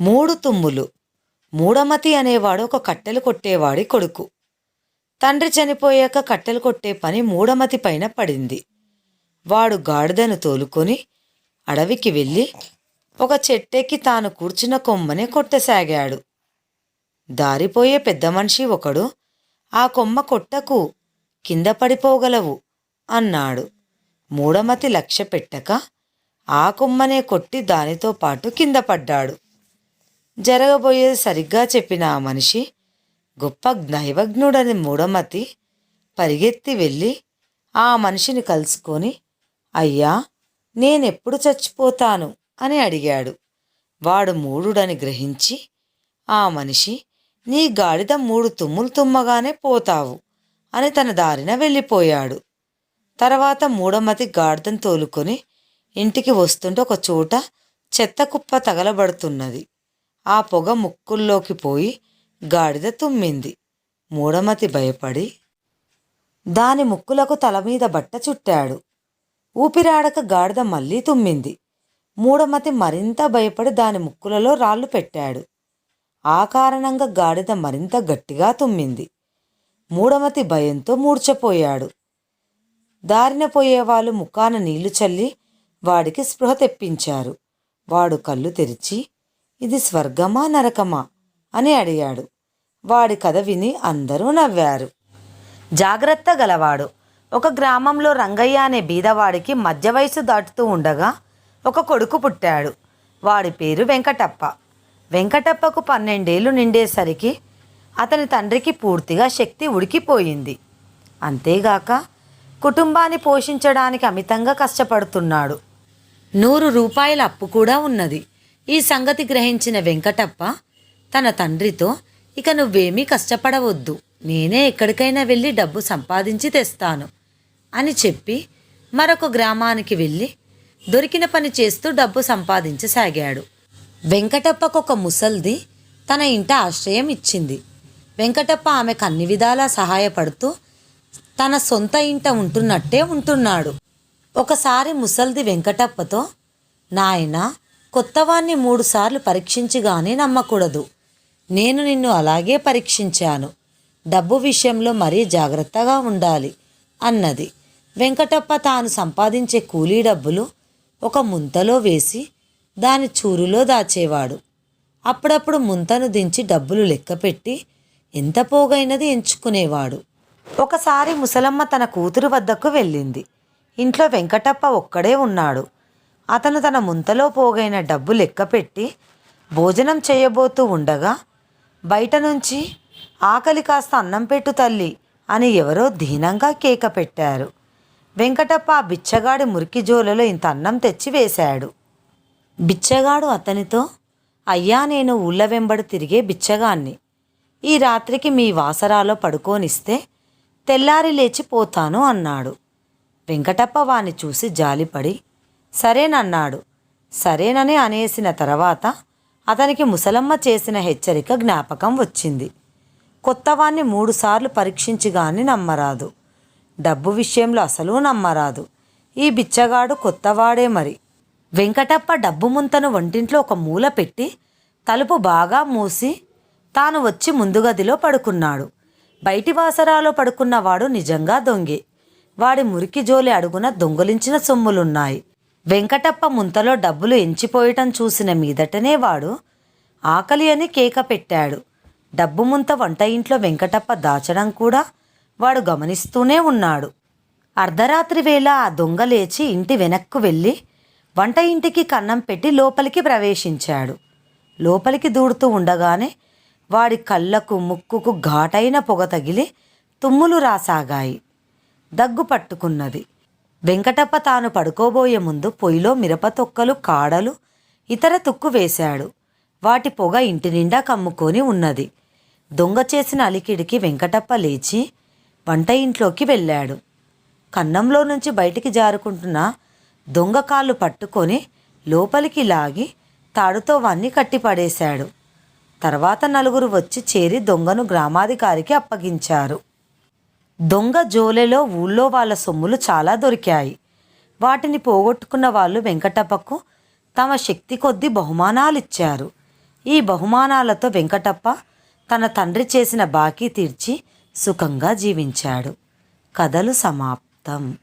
మూడు తుమ్ములు. మూడమతి అనేవాడు ఒక కట్టెలు కొట్టేవాడి కొడుకు. తండ్రి చనిపోయాక కట్టెలు కొట్టే పని మూడమతి పైన పడింది. వాడు గాడిదను తోలుకొని అడవికి వెళ్ళి ఒక చెట్టెక్కి తాను కూర్చున్న కొమ్మనే కొట్టసాగాడు. దారిపోయే పెద్ద మనిషి ఒకడు ఆ కొమ్మ కొట్టకు కింద పడిపోగలవు అన్నాడు. మూడమతి లక్ష్య పెట్టక ఆ కొమ్మనే కొట్టి దానితో పాటు కింద పడ్డాడు. జరగబోయేది సరిగ్గా చెప్పిన ఆ మనిషి గొప్ప దైవజ్ఞుడని మూడమతి పరిగెత్తి వెళ్ళి ఆ మనిషిని కలుసుకొని అయ్యా నేనెప్పుడు చచ్చిపోతాను? అని అడిగాడు. వాడు మూడుడని గ్రహించి ఆ మనిషి నీ గాడిద మూడు తుమ్ములు తుమ్మగానే పోతావు అని తన దారిన వెళ్ళిపోయాడు. తర్వాత మూడమతి గాడిదను తోలుకొని ఇంటికి వస్తుంటే ఒక చోట చెత్త కుప్ప తగలబడుతున్నది. ఆ పొగ ముక్కుల్లోకి పోయి గాడిద తుమ్మింది. మూడమతి భయపడి దాని ముక్కులకు తల మీద బట్ట చుట్టాడు. ఊపిరాడక గాడిద మళ్ళీ తుమ్మింది. మూడమతి మరింత భయపడి దాని ముక్కులలో రాళ్ళు పెట్టాడు. ఆ కారణంగా గాడిద మరింత గట్టిగా తుమ్మింది. మూడమతి భయంతో మూడ్చపోయాడు దారిన పోయేవాళ్ళు ముఖాన నీళ్ళు చల్లి వాడికి స్పృహ తెప్పించారు. వాడు కళ్ళు తెరిచి ఇది స్వర్గమా నరకమా? అని అడిగాడు. వాడి కథ విని అందరూ నవ్వారు. జాగ్రత్త గలవాడు. ఒక గ్రామంలో రంగయ్య అనే బీదవాడికి మధ్య వయసు దాటుతూ ఉండగా ఒక కొడుకు పుట్టాడు. వాడి పేరు వెంకటప్ప. వెంకటప్పకు పన్నెండేళ్ళు నిండేసరికి అతని తండ్రికి పూర్తిగా శక్తి ఉడికిపోయింది. అంతేగాక కుటుంబాన్ని పోషించడానికి అమితంగా కష్టపడుతున్నాడు. నూరు రూపాయల అప్పు కూడా ఉన్నది. ఈ సంగతి గ్రహించిన వెంకటప్ప తన తండ్రితో ఇక నువ్వేమీ కష్టపడవద్దు. నేనే ఎక్కడికైనా వెళ్ళి డబ్బు సంపాదించి తెస్తాను అని చెప్పి మరొక గ్రామానికి వెళ్ళి దొరికిన పని చేస్తూ డబ్బు సంపాదించసాగాడు. వెంకటప్పకు ఒక ముసల్ది తన ఇంట ఆశ్రయం ఇచ్చింది. వెంకటప్ప ఆమెకు అన్ని విధాలా సహాయపడుతూ తన సొంత ఇంట ఉంటున్నట్టే ఉంటున్నాడు. ఒకసారి ముసల్ది వెంకటప్పతో నాయన కొత్తవాణ్ణి మూడుసార్లు పరీక్షించిగానే నమ్మకూడదు. నేను నిన్ను అలాగే పరీక్షించాను. డబ్బు విషయంలో మరీ జాగ్రత్తగా ఉండాలి అన్నది. వెంకటప్ప తాను సంపాదించే కూలీ డబ్బులు ఒక ముంతలో వేసి దాని చూరులో దాచేవాడు. అప్పుడప్పుడు ముంతను దించి డబ్బులు లెక్కపెట్టి ఎంత పోగైనది ఎంచుకునేవాడు. ఒకసారి ముసలమ్మ తన కూతురు వద్దకు వెళ్ళింది. ఇంట్లో వెంకటప్ప ఒక్కడే ఉన్నాడు. అతను తన ముంతలో పోగైన డబ్బు లెక్కపెట్టి భోజనం చేయబోతూ ఉండగా బయట నుంచి ఆకలి కాస్త అన్నం పెట్టు తల్లి అని ఎవరో దీనంగా కేక పెట్టారు. వెంకటప్ప ఆ బిచ్చగాడి మురికి జోలలో ఇంత అన్నం తెచ్చి వేశాడు. బిచ్చగాడు అతనితో అయ్యా నేను ఊళ్ళ వెంబడి తిరిగే బిచ్చగాన్ని. ఈ రాత్రికి మీ వాసరాలో పడుకోనిస్తే తెల్లారి లేచి పోతాను అన్నాడు. వెంకటప్ప వాని చూసి జాలిపడి సరేనన్నాడు. సరేనని అనేసిన తర్వాత అతనికి ముసలమ్మ చేసిన హెచ్చరిక జ్ఞాపకం వచ్చింది. కొత్తవాన్ని మూడుసార్లు పరీక్షించి కానీ నమ్మరాదు. డబ్బు విషయంలో అసలు నమ్మరాదు. ఈ బిచ్చగాడు కొత్తవాడే మరి. వెంకటప్ప డబ్బు ముంతను వంటింట్లో ఒక మూల పెట్టి తలుపు బాగా మూసి తాను వచ్చి ముందు గదిలో పడుకున్నాడు. బయటి వాసరాలో పడుకున్నవాడు నిజంగా దొంగే. వాడి మురికి జోలి అడుగున దొంగలించిన సొమ్ములున్నాయి. వెంకటప్ప ముంతలో డబ్బులు ఎంచిపోయటం చూసిన మీదటనే వాడు ఆకలి అని కేక పెట్టాడు. డబ్బు ముంత వంట ఇంట్లో వెంకటప్ప దాచడం కూడా వాడు గమనిస్తూనే ఉన్నాడు. అర్ధరాత్రి వేళ ఆ దొంగ లేచి ఇంటి వెనక్కు వెళ్ళి వంట ఇంటికి కన్నం పెట్టి లోపలికి ప్రవేశించాడు. లోపలికి దూడుతూ ఉండగానే వాడి కళ్ళకు ముక్కుకు ఘాటైన పొగ తగిలి తుమ్ములు రాసాగాయి. దగ్గు పట్టుకున్నది. వెంకటప్ప తాను పడుకోబోయే ముందు పొయ్యిలో మిరప తొక్కలు కాడలు ఇతర తుక్కు వేశాడు. వాటి పొగ ఇంటి నిండా కమ్ముకొని ఉన్నది. దొంగ చేసిన అలికిడికి వెంకటప్ప లేచి వంట ఇంట్లోకి వెళ్ళాడు. కన్నంలో నుంచి బయటికి జారుకుంటున్న దొంగ కాళ్ళు పట్టుకొని లోపలికి లాగి తాడుతో వాన్ని కట్టిపడేశాడు తర్వాత నలుగురు వచ్చి చేరి దొంగను గ్రామాధికారికి అప్పగించారు. దొంగ జోలెలో ఊళ్ళో వాళ్ళ సొమ్ములు చాలా దొరికాయి. వాటిని పోగొట్టుకున్న వాళ్ళు వెంకటప్పకు తమ శక్తి కొద్దీ బహుమానాలిచ్చారు. ఈ బహుమానాలతో వెంకటప్ప తన తండ్రి చేసిన బాకీ తీర్చి సుఖంగా జీవించాడు. కథలు సమాప్తం.